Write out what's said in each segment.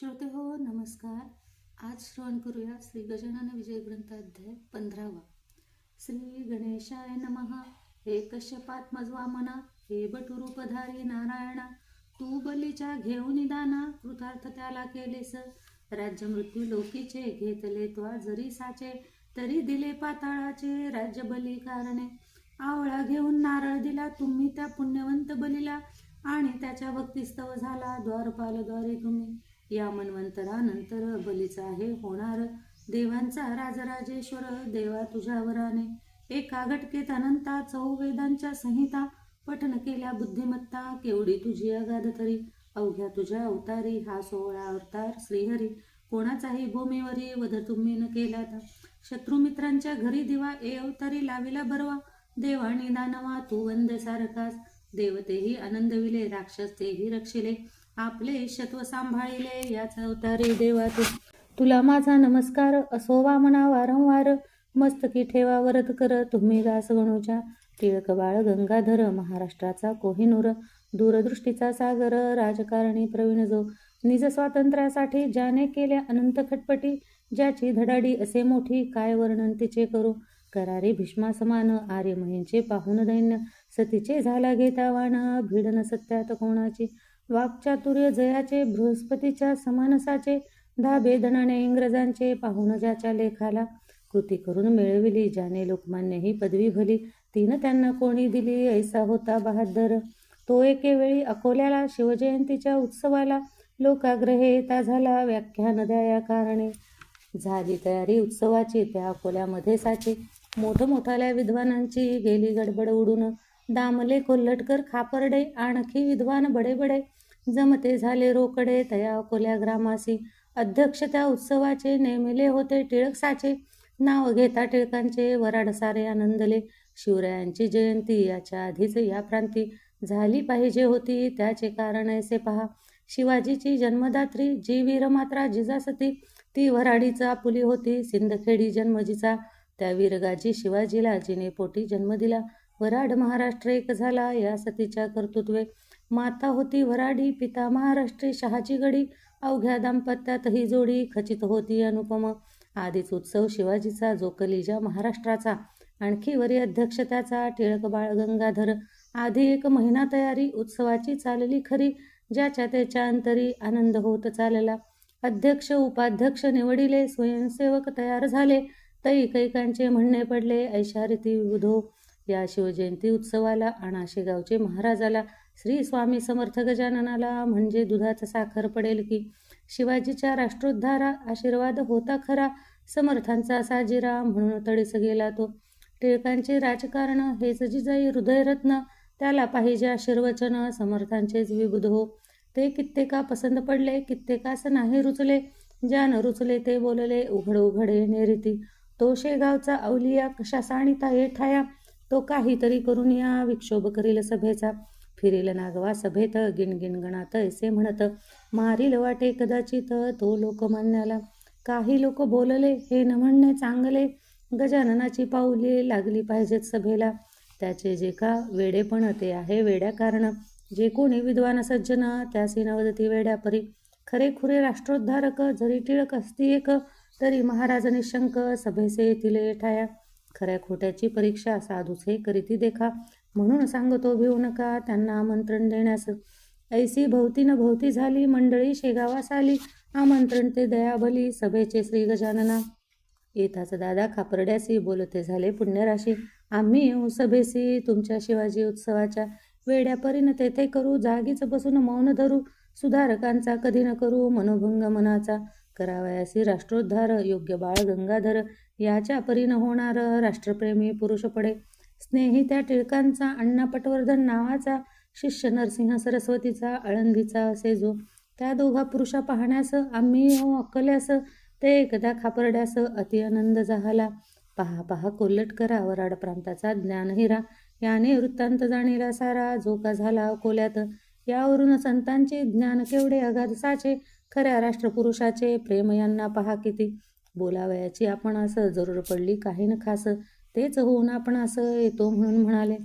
श्रोते हो नमस्कार. आज श्रवण करूया श्री गजानन विजय ग्रंथाध्याय पंधरावा. श्री गणेशाय नमः. हे कश्यपात्मज मना. हे बटुरूपधारी नारायणा. तू बलीच्या घेऊन निदाना. कृतार्थ त्याला केलेस. राज्य मृत्यू लोकीचे. घेतले त्वा जरी साचे तरी दिले पाताळाचे. राज्य बली कारणे. आवळा घेऊन नारळ दिला. तुम्ही त्या पुण्यवंत बलीला. आणि त्याच्या भक्तिस्तव झाला. द्वारपालद्वारे तुम्ही या मन्वंतरानंतर बलीचा आहे होणार. देवांचा राजराजेश्वर देवा तुझ्या वराने. एका घटकेत अनंता चौ वेदांच्या संहिता पठन केल्या बुद्धिमत्ता केवढी तुझी अगाध तरी. अवघ्या तुझ्या अवतारी हा सोहळा अवतार श्रीहरी. कोणाचाही भूमीवरी वध तुम्ही न केला शत्रुमित्रांच्या घरी दिवा ए अवतारी लाविला बरवा. देवाणी दानवा तू वंद सारखास. देवतेही आनंदविले राक्षस तेही रक्षिले. आपले शत्व सांभाळिले याच अवतारी देवा तुला माझा नमस्कार असो वामना वारंवार. मस्तकी ठेवा वरद कर तुम्ही दास गणूच्या टिळक बाळ गंगाधर महाराष्ट्राचा कोहिनूर. दूरदृष्टीचा सागर राजकारणी प्रवीण जो. निज स्वातंत्र्यासाठी ज्याने केल्या अनंत खटपटी ज्याची धडाडी असे मोठी काय वर्णन तिचे करू? करारी भीष्मा समान पाहून दैन्य सतीचे झाला घेता वाणा भिडन सत्यात कोणाची. वाक्चातुर्य जयाचे बृहस्पतीच्या समानसाचे धाबे दणाने इंग्रजांचे पाहुण ज्याच्या लेखाला कृती करून मिळविली ज्याने लोकमान्य ही पदवी भली. तीन त्यांना कोणी दिली ऐसा होता बहादर. तो एके वेळी अकोल्याला शिवजयंतीच्या उत्सवाला लोकाग्रहे येता झाला व्याख्यान द्या या कारणे. झाली तयारी उत्सवाची त्या अकोल्यामध्ये साची. मोठमोठाल्या विद्वानांची गेली गडबड उडून. दामले कोल्हटकर खापर्डे आणखी विद्वान बडे बडे जमते झाले रोकडे तया अकोल्या ग्रामासी अध्यक्ष त्या उत्सवाचे नेमिले होते टिळक साचे नाव घेता टिळकांचे वराड सारे आनंदले. शिवरायांची जयंती याच्या आधीच या प्रांती. झाली पाहिजे होती त्याचे कारण ऐसे पहा. शिवाजीची जन्मदात्री जी वीरमात्रा जिजासती. ती वराडीचा पुली होती सिंदखेडी जन्मजीचा. त्या वीरगाजी शिवाजीला जिने पोटी जन्म दिला. वराड महाराष्ट्र एक झाला या सतीच्या कर्तृत्वे. माता होती वराडी पिता महाराष्ट्री. शहाची गडी अवघ्या दाम्पत्यात ही जोडी खचित होती अनुपम. आधीच उत्सव शिवाजीचा जो कलिजा महाराष्ट्राचा. आणखी वरी अध्यक्ष त्याचा टिळक बाळ गंगाधर. आधी एक महिना तयारी उत्सवाची चालली खरी ज्याच्या त्याच्या अंतरी आनंद होत चालला. अध्यक्ष उपाध्यक्ष निवडिले स्वयंसेवक तयार झाले. तई कैकांचे म्हणणे पडले ऐशारिती विबुधो या शिवजयंती उत्सवाला अनाशे गावचे महाराजाला श्री स्वामी समर्थ गजाननाला म्हणजे दुधाचा साखर पडेल की? शिवाजीच्या राष्ट्रोद्धारा आशीर्वाद होता खरा समर्थांचा साजिरा म्हणून तडीस गेला तो. टिळकांचे राजकारण हेच जिजाई हृदयरत्न त्याला पाहिजे आशीर्वचन समर्थांचेच विबुध हो. ते कित्येका पसंत पडले कित्येकास नाही रुचले ज्यान रुचले ते बोलले उघड उघड येणे रीती तो शेगावचा अवलिया कशा साणिता येठाया तो काहीतरी करून या विक्षोभ करील सभेचा फिरील नागवा सभेत गिणगिणगणात ऐसे म्हणत मारील वाटे कदाचित तो लोकमान्याला काही लोक बोलले हे न म्हणणे चांगले. गजाननाची पाऊले लागली पाहिजेत सभेला. त्याचे जे का वेडेपण ते आहे वेड्या कारण. जे कोणी विद्वान सज्जन त्यासी नवदती वेड्यापरी खरे खुरे राष्ट्रोद्धारक जरी टिळक असती एक तरी महाराज निशंक सभेसे येथील ठाया. खऱ्या खोट्याची परीक्षा साधूचे करीती देखा. म्हणून सांगतो भिऊ नका त्यांना आमंत्रण देण्यास. ऐसी भोवती न भोवती झाली मंडळी शेगावास आली. आमंत्रण ते दयाबली सभेचे श्री गजानना. येताच दादा खापर्ड्यासी बोलते झाले पुण्यराशी. आम्ही येऊ सभेसी तुमच्या शिवाजी उत्सवाच्या वेड्यापरीन तेथे करू. जागीच बसून मौन धरू. सुधारकांचा कधी न करू मनोभंग मनाचा. करावयासी राष्ट्रोद्धार योग्य बाळ गंगाधर. याच्या परीनं होणारं राष्ट्रप्रेमी पुरुष पडे. स्नेही त्या टिळकांचा अण्णा पटवर्धन नावाचा शिष्य नरसिंह सरस्वतीचा आळंदीचा असे जो. त्या दोघा पुरुषा पाहण्यास आम्ही हो अक्कल्यास ते एकदा खापर्ड्यास अति आनंद झाला. पहा पहा कोल्लट करा वराड प्रांताचा ज्ञानहिरा याने वृत्तांत जाणीला सारा जो का झाला अकोल्यात. यावरून संतांचे ज्ञान केवढे अगाध साचे खऱ्या राष्ट्रपुरुषाचे प्रेम यांना पहा किती. बोलावयाची आपण असं जरूर पडली काही न खास तेच होऊन आपण असं येतो म्हणून म्हणाले.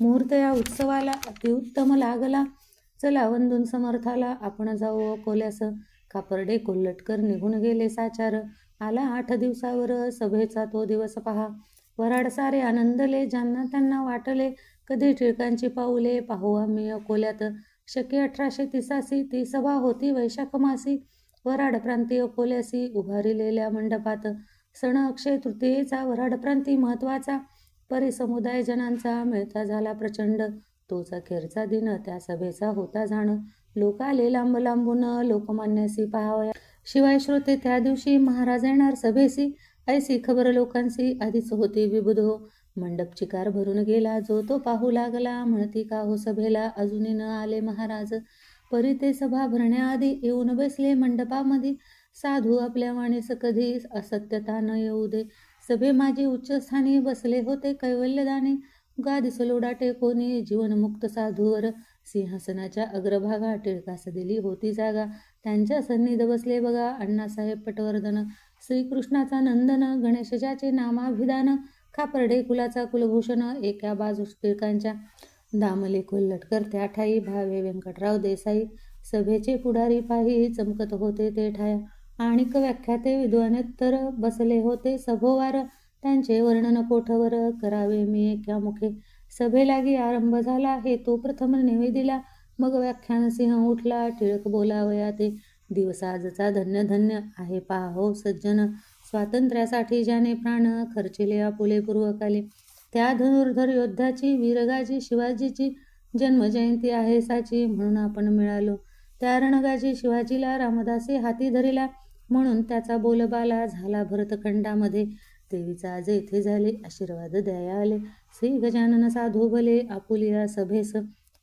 मुहूर्त या उत्सवाला अतिउत्तम लागला. चला वंदून समर्थाला आपण जाऊ अकोल्यास. कापरडे कोल्हटकर निघून गेले साचार. आला आठ दिवसावर सभेचा तो दिवस पहा. वराड सारे आनंदले ज्यांना त्यांना वाटले. कधी टिळकांची पाऊले पाहू आम्ही अकोल्यात. शके अठराशे तिसासी ती सभा होती वैशाख मासी. वराड प्रांती अकोल्यासी उभारिलेल्या मंडपात सण अक्षय तृतीयेचा वराड प्रांती महत्त्वाचा. परिसमुदाय जनांचा मिळता झाला प्रचंड. तोच अखेरचा दिन त्या सभेचा होता जाण लोक आले लांब लांबून लोकमान्यासी पाहावया. शिवाय श्रोते त्या दिवशी महाराज येणार सभेसी ऐसी खबर लोकांसी आधीच होती विबुध हो. मंडप चिकार भरून गेला जो तो पाहू लागला. म्हणती का हो सभेला अजूनही न आले महाराज. परी ते सभा भरण्याआधी येऊन बसले. मंडपामध्ये साधू आपल्या वाणीस कधी असत्यता न येऊ दे. सभे माझे उच्चस्थानी बसले होते. कैवल्यदानी गादीस लोडा कोणी जीवनमुक्त साधूवर सिंहासनाच्या अग्रभागा टिळकास दिली होती जागा. त्यांच्या सन्निध बसले बघा. अण्णासाहेब पटवर्धन श्रीकृष्णाचा नंदन गणेशजाचे नामाभिधान खापर्डे कुलाचा कुलभूषण एका बाजूस टिळकांच्या दामले कोल्हटकर त्या ठाई भावे व्यंकटराव देसाई. सभेचे पुढारी पाही चमकत होते ते ठाया. आणिक व्याख्याते विद्वानेत्तर बसले होते सभोवार. त्यांचे वर्णन कोठवर करावे मी एका मुखे. सभेलागी आरंभ झाला हे तो प्रथम निवेदिला मग व्याख्यान सिंह उठला टिळक बोलावया ते. दिवस आजचा धन्य धन्य आहे पाहो सज्जन. स्वातंत्र्यासाठी ज्याने प्राण खर्चिले आपुले पूर्वकाली. त्या धनुर्धर योद्धाची वीरगाजी शिवाजीची जन्मजयंती आहे साची म्हणून आपण मिळालो. त्या रणगाजी शिवाजीला रामदासी हाती धरिला म्हणून त्याचा बोलबाला झाला भरतखंडामध्ये. देवीचा आज येथे झाले आशीर्वाद द्याया आले. श्री गजानन साधू भले आपुलिया सभेस.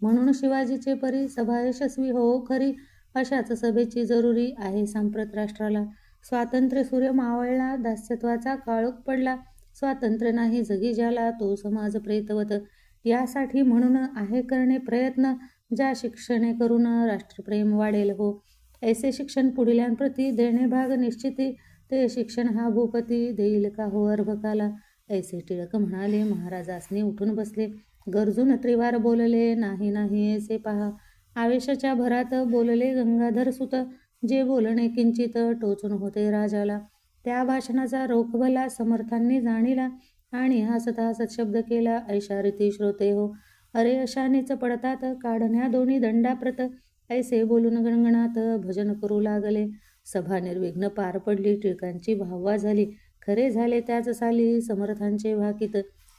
म्हणून शिवाजीचे परी सभा यशस्वी हो खरी अशाच सभेची जरुरी आहे सांप्रत राष्ट्राला. स्वातंत्र्य सूर्य मावळला दास्यत्वाचा काळोख पडला. स्वातंत्र्य नाही जगी ज्याला तो समाज प्रेतवत. यासाठी म्हणून आहे करणे प्रयत्न. ज्या शिक्षणे करून राष्ट्रप्रेम वाढेल हो. ऐसे शिक्षण पुढील्यांप्रती देणे भाग निश्चिती. ते शिक्षण हा भूपती देईल का हो अर्भकाला. ऐसे टिळक म्हणाले महाराजासने उठून बसले. गरजून त्रिवार बोलले नाही नाही ऐसे पहा. आवेशाच्या भरात बोलले गंगाधर सुत. जे बोलणे किंचित टोचून होते राजाला. त्या भाषणाचा रोखभला समर्थांनी जाणीला आणि हसत हसत शब्द केला ऐशा रीती श्रोते हो. अरे अशानेच पडतात काढण्या दोन्ही दंडाप्रत. ऐसे बोलून गणगणात भजन करू लागले. सभा निर्विघ्न पार पडली टिळकांची भाववा झाली. खरे झाले त्याच साली समर्थांचे भाकीत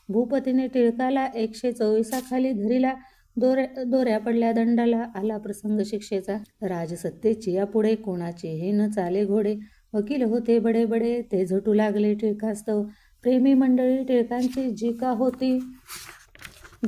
भूपतीने टिळकाला एकशे चोवीसाखाली धरीला. दोऱ्या दोऱ्या पडल्या दंडाला. आला प्रसंग शिक्षेचा. राजसत्तेची यापुढे कोणाचेही न चाले घोडे. वकील होते बडे बडे ते झटू लागले टिळकास्तव प्रेमी मंडळी टिळकांची जी का होती.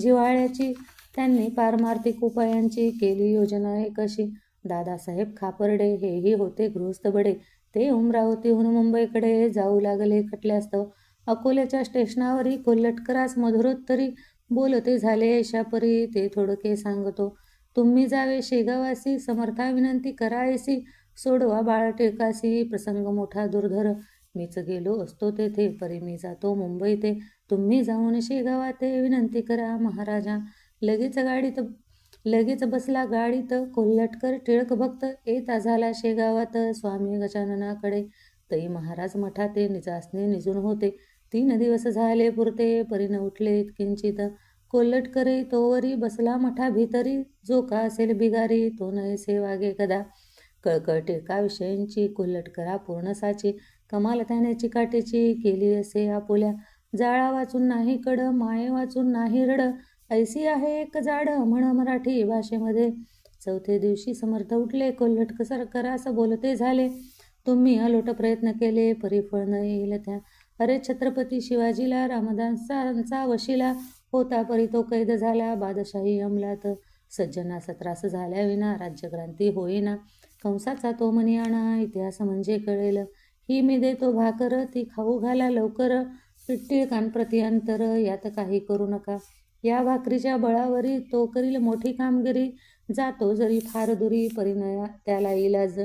जिवाळ्याची त्यांनी पारमार्थिक उपायांची केली योजना एक अशी दादासाहेब खापर्डे हेही होते गृहस्थ बडे. ते उमरावतीहून मुंबईकडे जाऊ लागले खटल्यास्तव अकोल्याच्या स्टेशनावरी कोल्हटकरास मधुरोत्तरी बोलते झाले यशापरी. ते थोडके सांगतो तुम्ही जावे शेगावासी समर्था विनंती करायसी. सोडवा बाळ टिळकासी प्रसंग मोठा दुर्धर. मीच गेलो असतो तेथे परी मी जातो मुंबई ते तुम्ही जाऊन शेगावात विनंती करा महाराजा. लगेच गाडीत लगेच बसला गाडीत. कोल्हटकर टिळक भक्त येता झाला शेगावात स्वामी गजाननाकडे तई महाराज मठाते निजासने निजून होते. तीन दिवस झाले पुरते परीन उठले किंचित. कोल्हटकरी तोवरी बसला मठा भीतरी जो का असेल बिगारी तो नैसे वागे कदा. कळकळ टिळकाविषयींची कोल्हटकरा पूर्ण साची. कमाल त्याने चिकाटीची केली असे आपुल्या जाळा वाचून नाही कड माये वाचून नाही रड. ऐसी आहे एक जाड म्हण मराठी भाषेमध्ये. चौथे दिवशी समर्थ उठले कोल्हटक सरकर असं बोलते झाले. तुम्ही अलोट प्रयत्न केले परिफळ न येईल त्या. अरे छत्रपती शिवाजीला रामदासांचा वशिला. होता परी तो कैद झाला बादशाही अंमलात. सज्जनास त्रास झाल्याविना राज्यक्रांती होईना. कंसाचा तो म्हणे आणा इतिहास म्हणजे कळेल. ही मी देतो भाकर ती खाऊ घाला लवकर. टिळकांप्रती अंतर यात काही करू नका. या भाकरीच्या बळावरी तो करील मोठी कामगिरी. जातो जरी फार दुरी परिणया त्याला इलाज.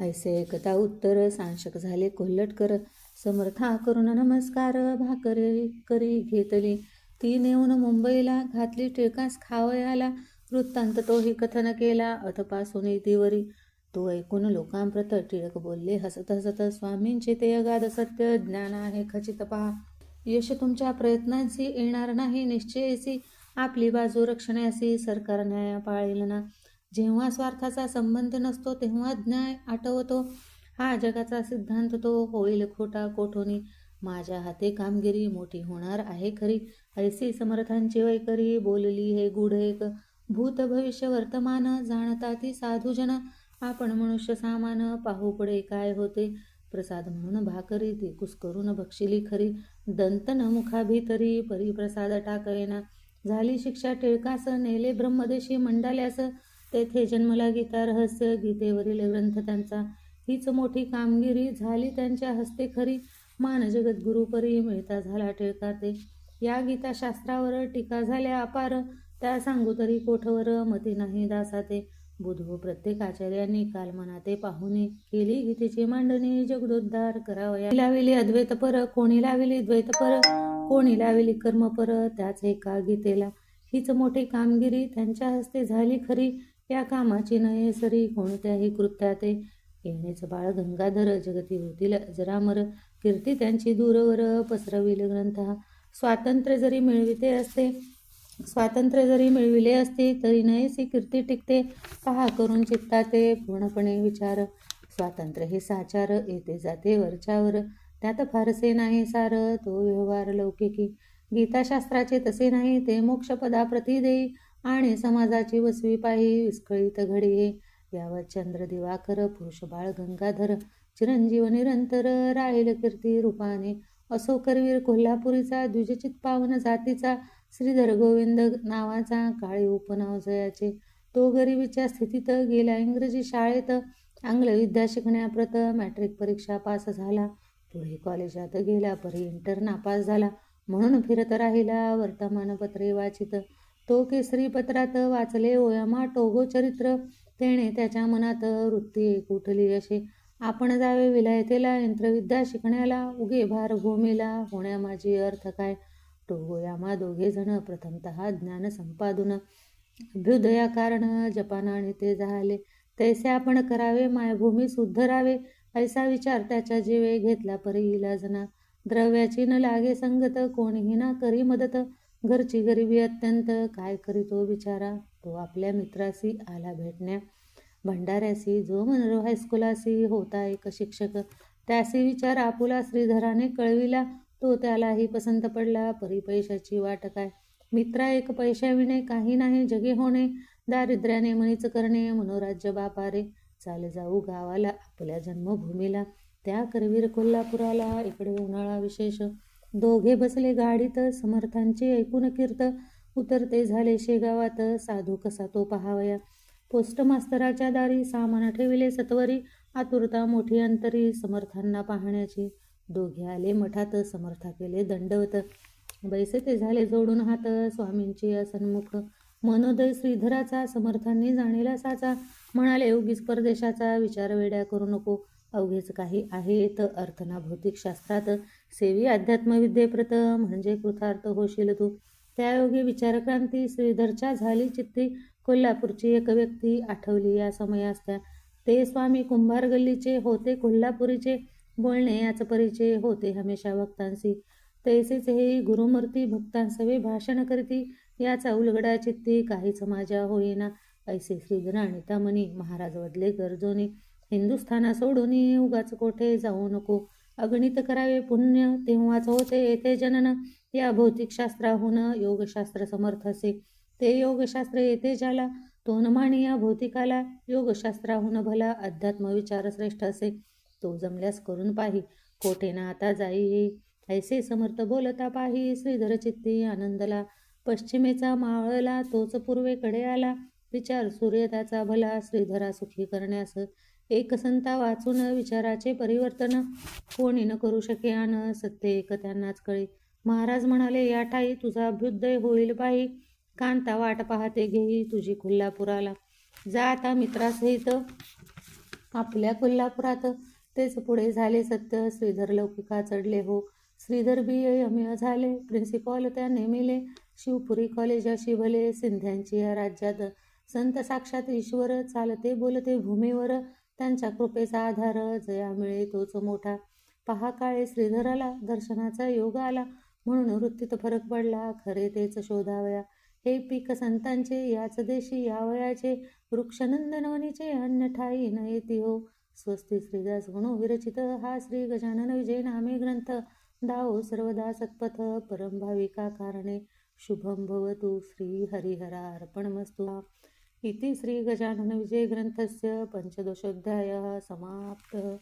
ऐसे एकता उत्तर सांशक झाले कोल्हटकर समर्था करून नमस्कार भाकरी करी घेतली. ती नेऊन मुंबईला घातली टिळकास खावयाला. वृत्तांत तोही कथन केला अथपासून दिवरी तो ऐकून लोकांप्रत टिळक बोलले हसत हसत स्वामींचे ते अगाध सत्य ज्ञान आहे खचित पहा यश तुमच्या प्रयत्नांशी येणार नाही निश्चयसी आपली बाजू रक्षण्याशी सरकार न्याय पाळेल ना. जेव्हा स्वार्थाचा संबंध नसतो तेव्हा न्याय आठवतो. हा जगाचा सिद्धांत तो होईल खोटा कोठोनी माझ्या हाते कामगिरी मोठी होणार आहे खरी. ऐसी समर्थांची वैकरी बोलली हे गुढ एक भूत भविष्य वर्तमान जाणता ती साधुजन आपण मनुष्य सामान पाहू पुढे काय होते? प्रसाद म्हणून भाकरी ती कुस्करून भक्षिली खरी. दंतन मुखाभितरी परिप्रसाद टाकवेना झाली शिक्षा टिळकास नेले ब्रह्मदेशी मंडाल्यास. तेथे जन्मला गीता रहस्य गीतेवरील ग्रंथ त्यांचा. हीच मोठी कामगिरी झाली त्यांच्या हस्ते खरी. मान जगद्गुरुपरी मिळता झाला टिळका ते या गीताशास्त्रावर टीका झाल्या अपार. त्या सांगू तरी कोठवर मती नाही दासाते बुध प्रत्येक आचार्यांनी काल मनाते पाहुणे केली गीतेची मांडणी जगदोद्धार करावया. लाविली अद्वैत पर कोणी लाविली द्वैत पर कोणी लाविली कर्म पर त्याच एका गीतेला. हीच मोठी कामगिरी त्यांच्या हस्ते झाली खरी. या कामाची नये सरी कोणत्याही कृत्याते. येणेच बाळ गंगाधर जगती होतील अजरामर. कीर्ती त्यांची दूरवर पसरविल ग्रंथ. स्वातंत्र्य जरी मिळविते असते स्वातंत्र्य जरी मिळविले असते तरी नयेसी कीर्ती टिकते. पहा करून चित्ताते पूर्णपणे विचार. स्वातंत्र्य हे साचार येते जाते वरच्यावर. त्यात फारसे नाही सार तो व्यवहार लौकिकी. गीताशास्त्राचे तसे नाही ते मोक्षपदाप्रती देई. आणि समाजाची वसवी पाही विस्कळीत घडी हे यावर चंद्र दिवाकर पुरुष बाळ गंगाधर चिरंजीव निरंतर राहील कीर्ती रूपाने. असो करवीर कोल्हापुरीचा द्विजचित पावन जातीचा श्रीधर गोविंद नावाचा काळे उपनाव जयाचे तो गरिबीच्या स्थितीत गेला. इंग्रजी शाळेत आंग्ल विद्या शिकण्याप्रत मॅट्रिक परीक्षा पास झाला. पुढे कॉलेजात गेला. परी इंटर नापास झाला. म्हणून फिरत राहिला. वर्तमानपत्रे वाचित. तो केसरी पत्रात वाचले. ओयामा टोगो चरित्र. तेने त्याच्या मनात वृत्ती उठली असे. आपण जावे विलायतेला. यंत्रविद्या शिकण्याला. उगे भार भूमीला. होण्या माझी अर्थ काय? टोगोयामा दोघे जण प्रथमत ज्ञान संपादून अभ्युदया कारण जपान आणि ते झाले. तैसे आपण करावे मायभूमी सुधरावे ऐसा विचार त्याच्या जीवे घेतला परी इलाजना. द्रव्याची न लागे संगत कोणीही ना करी मदत. घरची गरिबी अत्यंत काय करी तो बिचारा? तो आपल्या मित्राशी आला भेटण्या. भंडाऱ्याशी जो मनरो हायस्कुलाशी होता एक शिक्षक. त्याशी विचार आपुला श्रीधराने कळविला. तो त्यालाही पसंत पडला. परी पैशाची वाट काय? मित्रा एक पैशाविणे काही नाही जगे होणे. दारिद्र्याने मनीच करणे मनोराज्य बापारे. चाल जाऊ गावाला आपल्या जन्मभूमीला. त्या करवीर कोल्हापुराला इकडे उन्हाळा विशेष. दोघे बसले गाडीत समर्थांचे ऐकून कीर्त. उतरते झाले शेगावात साधू कसा तो पहावया. पोस्टमास्तराच्या दारी सामान ठेविले सत्वरी. आतुरता मोठी अंतरी समर्थांना पाहण्याची. दोघे आले मठात समर्था केले दंडवत. बैसे ते झाले जोडून हात स्वामींची असन्मुख मनोदय श्रीधराचा समर्थांनी जाणेला साचा. म्हणाले उगीच परदेशाचा विचार वेड्या करू नको. अवघेच काही आहेत अर्थना भौतिकशास्त्रात सेवी अध्यात्मविद्येप्रत म्हणजे कृतार्थ होशील तू. त्यायोगे विचारक्रांती श्रीधरच्या झाली चित्ती. कोल्हापूरची एक व्यक्ती आठवली या समयास ते स्वामी कुंभार गल्लीचे होते कोल्हापुरीचे. बोलणे याचा परिचय होते हमेशा भक्तांशी तैसेच हे गुरुमूर्ती भक्तांसवे भाषण करती याचा उलगडा चित्ती काहीच माझ्या होईना. ऐसे श्रीधराणिता म्हणी महाराज वडले गरजोनी हिंदुस्थाना सोडून उगाच कोठे जाऊ नको. अगणित करावे पुण्य तेव्हाच होते येथे जनन. या भौतिकशास्त्राहून योगशास्त्र समर्थ असे ते योगशास्त्र येथे ज्याला तो न या भौतिकाला. योगशास्त्राहून भला अध्यात्म विचार श्रेष्ठ असे तो जमल्यास करून पाही. कोठे ना आता जाई. ऐसे समर्थ बोलता पाही. श्रीधर चित्ती आनंदला. पश्चिमेचा मावळला. तोच पूर्वेकडे आला. विचार सूर्य त्याचा भला. श्रीधरा सुखी करण्यास एक संता वाचून विचाराचे परिवर्तन. कोणी न करू शके आन सत्य एक त्यांनाच कळे. महाराज म्हणाले या ठाई तुझा अभ्युदय होईल पाही. कांता वाट पाहते घेई तुझी कोल्हापुराला. जा आता मित्रासहित. आपल्या कोल्हापुरात तेच पुढे झाले सत्य. श्रीधर लौकिका चढले हो. श्रीधर बी एम झाले. प्रिन्सिपॉल त्या नेमिले शिवपुरी कॉलेजाशी भले. सिंध्यांची या राज्यात संत साक्षात ईश्वर. चालते बोलते भूमीवर. त्यांच्या कृपेचा आधार. जया मिळे तोच मोठा. पहा काळे श्रीधराला. दर्शनाचा योग आला. म्हणून वृत्तीत फरक पडला. खरे तेच शोधावया. हे पीक संतांचे. याच देशी या वयाचे. वृक्षनंदनवनीचे अन्य ठाई न येती हो. स्वस्ती श्रीदास म्हणू विरचित हा श्री गजानन विजय नामे ग्रंथ. दाओ सर्वदा सत्पथ परम भाविका कारणे. शुभम भवतु श्री हरिहरार्पणमस्तु. इति श्री गजानन विजय ग्रंथस्य पञ्चदशोऽध्यायः समाप्तः.